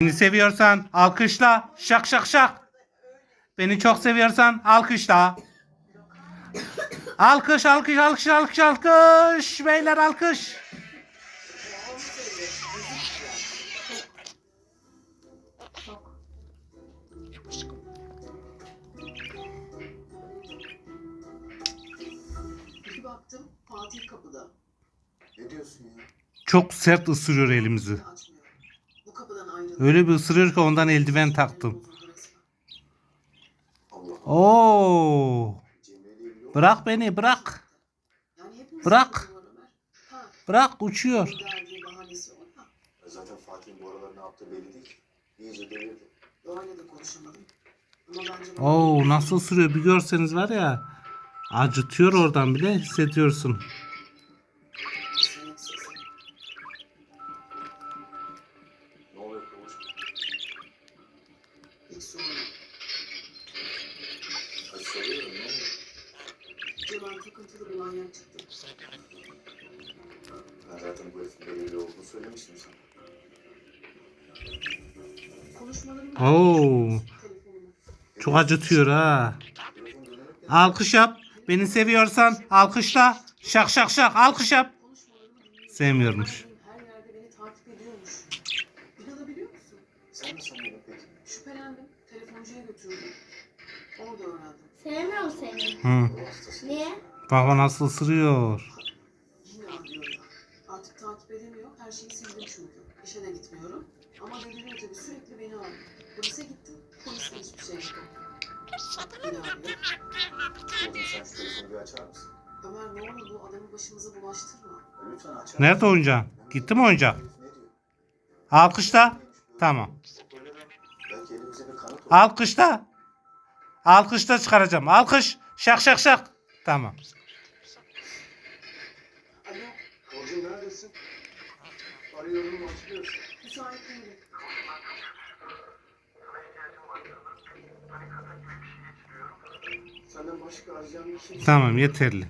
Beni seviyorsan alkışla. Şak şak şak. Beni çok seviyorsan alkışla. Alkış alkış alkış alkış alkış. Beyler alkış. Bir baktım Fatih kapıda. Ne diyorsun ya? Çok sert ısırıyor elimizi. Öyle bir ısırıyor ki ondan eldiven taktım. Oo. Bırak beni bırak. Bırak. Bırak uçuyor. Zaten Fatih'in bu aralar ne yaptığı belli değil ki. İyice delirdi. Doğayla da konuşamadım. Ama bence Oo nasıl ısırıyor bir görseniz var ya. Acıtıyor oradan bile hissediyorsun. Ne oluyor? Cemal takıntılı bir manyak çıktı. Ben zaten bu herifin belirli olduğunu söylemiştim sana. Oo. Çok acıtıyor ha. Alkış yap. Beni seviyorsan alkışla. Şak şak şak alkış yap. Sevmiyormuş. Her yerde beni takip ediyormuş. İnanabiliyor musun? sen ne sanıyordun peki? Şüphelendim. Telefoncuya götürdüm. Sevmiyorum seni. Hı. Niye? Bak nasıl ısırıyor. Yine. Artık takip edemiyor. Her şeyi sildim çünkü. İşe de gitmiyorum. Ama deliriyor tabii. Sürekli beni arıyor. Polise gittim. Polis de hiçbir şey yapmadı. Yine arıyor. Oğlum sen şu telefonu bir açar mısın? Ömer ne olur bu adamı başımıza bulaştırma. Lütfen açar Nerede mısın? oyuncağın? Gitti mi oyuncak? Herif ne diyor? Alkışla. Tamam. Belki elimize bir kanıt olur. Alkışla. Alkışla çıkaracağım. Alkış. Şak şak şak. Tamam. Alo. Burcu neredesin? Arıyorum açmıyorsun. Müsait değilim. Senden başka arayacağım bir şey Tamam yeterli.